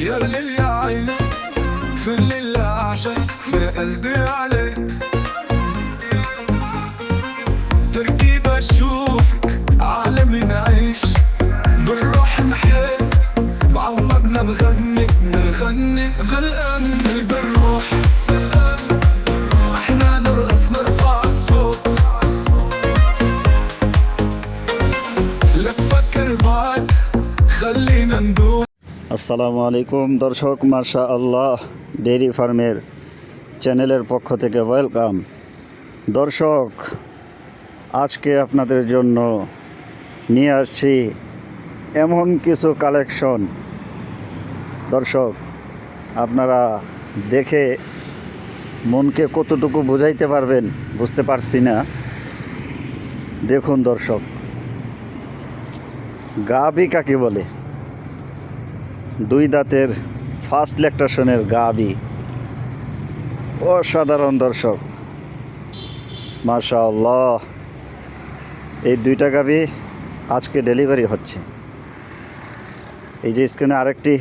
يا ليل يا عين في الليل أعشق بقلبي عليك. تركيبة أشوفك عالمي نعيش بالروح نحس بعمرنا بغني بنغني غلقان بالروح. আসসালামু আলাইকুম, দর্শক মাশা আল্লাহ ডেইরি ফার্মের চ্যানেলের পক্ষ থেকে ওয়েলকাম। দর্শক, আজকে আপনাদের জন্য নিয়ে আসছি এমন কিছু কালেকশন। দর্শক, আপনারা দেখে মনকে কতটুকু বোঝাইতে পারবেন বুঝতে পারছি না। দেখুন দর্শক গাবি কাকে বলে? দুই দাঁতের ফার্স্ট ল্যাকটেশনের গাবি। অসাধারণ দর্শক। মাশাআল্লাহ। এই দুইটা গাবি আজকে ডেলিভারি হচ্ছে। এই যে স্ক্রিনে আরেকটি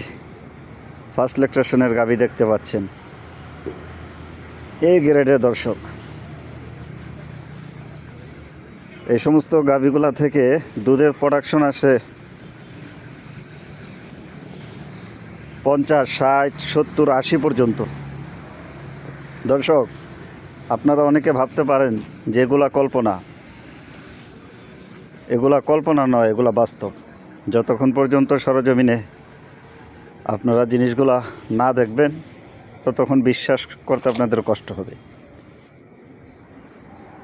ফার্স্ট ল্যাকটেশনের গাবি দেখতে পাচ্ছেন। এই গ্রেডের দর্শক। এই সমস্ত গাবিগুলা থেকে দুধের প্রোডাকশন আসে পঞ্চাশ, ষাট, সত্তর, আশি পর্যন্ত। দর্শক, আপনারা অনেকে ভাবতে পারেন যে এগুলা কল্পনা। এগুলা কল্পনা নয়, এগুলা বাস্তব। যতক্ষণ পর্যন্ত সরজমিনে আপনারা জিনিসগুলা না দেখবেন, ততক্ষণ বিশ্বাস করতে আপনাদের কষ্ট হবে।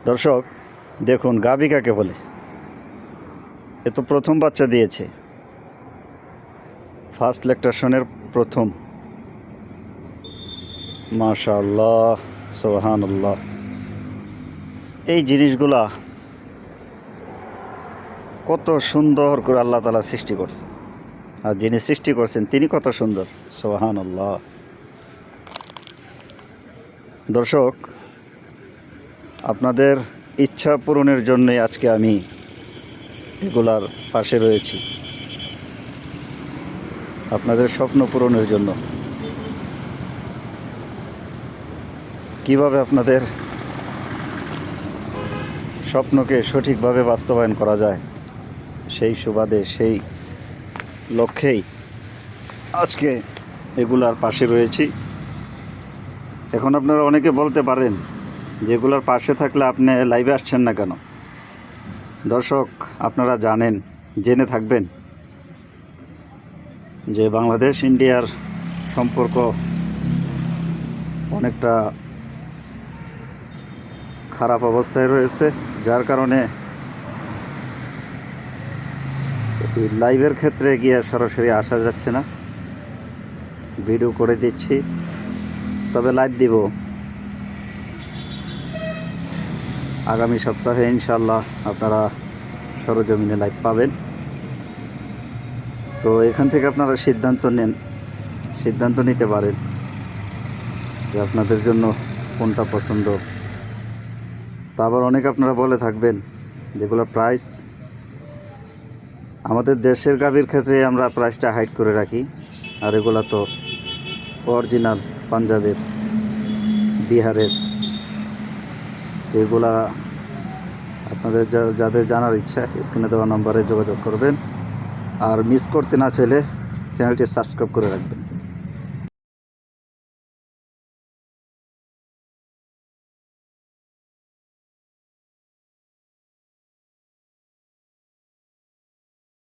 দর্শক, দেখুন গাবি কাকে বলে। এ তো প্রথম বাচ্চা দিয়েছে। ফার্স্ট ল্যাকটেশনের প্রথম মাশাআল্লাহ সোহানুল্লাহ এই জিনিসগুলা কত সুন্দর করে আল্লাহ তালা সৃষ্টি করছে আর যিনি সৃষ্টি করছেন, তিনি কত সুন্দর সোহানুল্লাহ দর্শক, আপনাদের ইচ্ছা পূরণের জন্যে আজকে আমি এগুলার পাশে রয়েছি। আপনাদের স্বপ্ন পূরণের জন্য। কীভাবে আপনাদের স্বপ্নকে সঠিকভাবে বাস্তবায়ন করা যায়, সেই সুবাদে, সেই লক্ষ্যেই আজকে এগুলার পাশে রয়েছি। এখন আপনারা অনেকে বলতে পারেন, যেগুলোর পাশে থাকলে আপনি লাইভে আসছেন না কেন? দর্শক, আপনারা জানেন, জেনে থাকবেন। যে বাংলাদেশ, ইন্ডিয়ার সম্পর্ক অনেকটা খারাপ অবস্থায় রয়েছে। যার কারণে লাইভের ক্ষেত্রে গিয়ে সরাসরি আসা যাচ্ছে না। ভিডিও করে দিচ্ছি। তবে লাইভ দিব। আগামী সপ্তাহে ইনশাল্লাহ আপনারা সরজমিনে লাইভ পাবেন। তো এখান থেকে আপনারা সিদ্ধান্ত নেন, সিদ্ধান্ত নিতে পারেন যে আপনাদের জন্য কোনটা পছন্দ। তা আবার অনেক আপনারা বলে থাকবেন, যেগুলো প্রাইস আমাদের দেশের গাভীর ক্ষেত্রে আমরা প্রাইসটা হাইড করে রাখি, আর এগুলো তো অরিজিনাল পাঞ্জাবের, বিহারের। তো এগুলা আপনাদের যাদের জানার ইচ্ছা, স্ক্রিনে দেওয়া নম্বরে যোগাযোগ করবেন। আর মিস করতে না চাইলে চ্যানেলটি সাবস্ক্রাইব করে রাখবেন।